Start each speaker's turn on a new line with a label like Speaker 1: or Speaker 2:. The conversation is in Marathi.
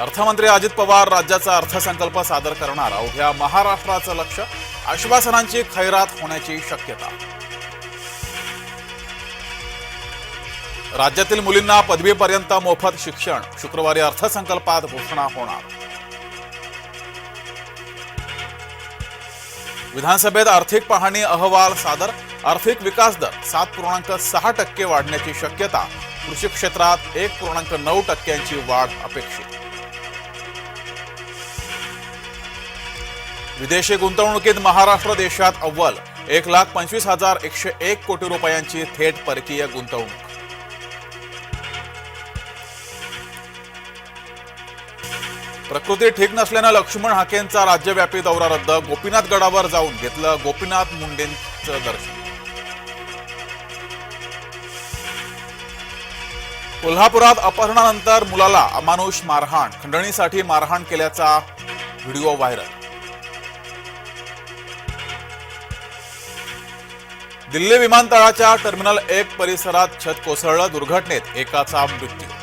Speaker 1: अर्थमंत्री अजित पवार राज्याचा अर्थसंकल्प सादर करणार. अवघ्या महाराष्ट्राचं लक्ष आश्वासनांची खैरात होण्याची शक्यता. राज्यातील मुलींना पदवीपर्यंत मोफत शिक्षण. शुक्रवारी अर्थसंकल्पात घोषणा होणार. विधानसभेत आर्थिक पाहणी अहवाल सादर. आर्थिक विकास दर सात पूर्णांक सहा टक्के वाढण्याची शक्यता. कृषी क्षेत्रात एक पूर्णांक नऊ टक्क्यांची वाढ अपेक्षित. विदेशी गुंतवणुकीत महाराष्ट्र देशात अव्वल. एक लाख पंचवीस हजार एकशे एक कोटी रुपयांची थेट परकीय गुंतवणूक. प्रकृती ठीक नसल्यानं लक्ष्मण हाकेंचा राज्यव्यापी दौरा रद्द. गोपीनाथ गडावर जाऊन घेतलं गोपीनाथ मुंडेंचं दर्शन. कोल्हापुरात अपहरणानंतर मुलाला अमानुष मारहाण. खंडणीसाठी मारहाण केल्याचा व्हिडिओ व्हायरल. दिल्ली विमानतळाच्या टर्मिनल एक परिसरात छत कोसळलं दुर्घटनेत एकाचा मृत्यू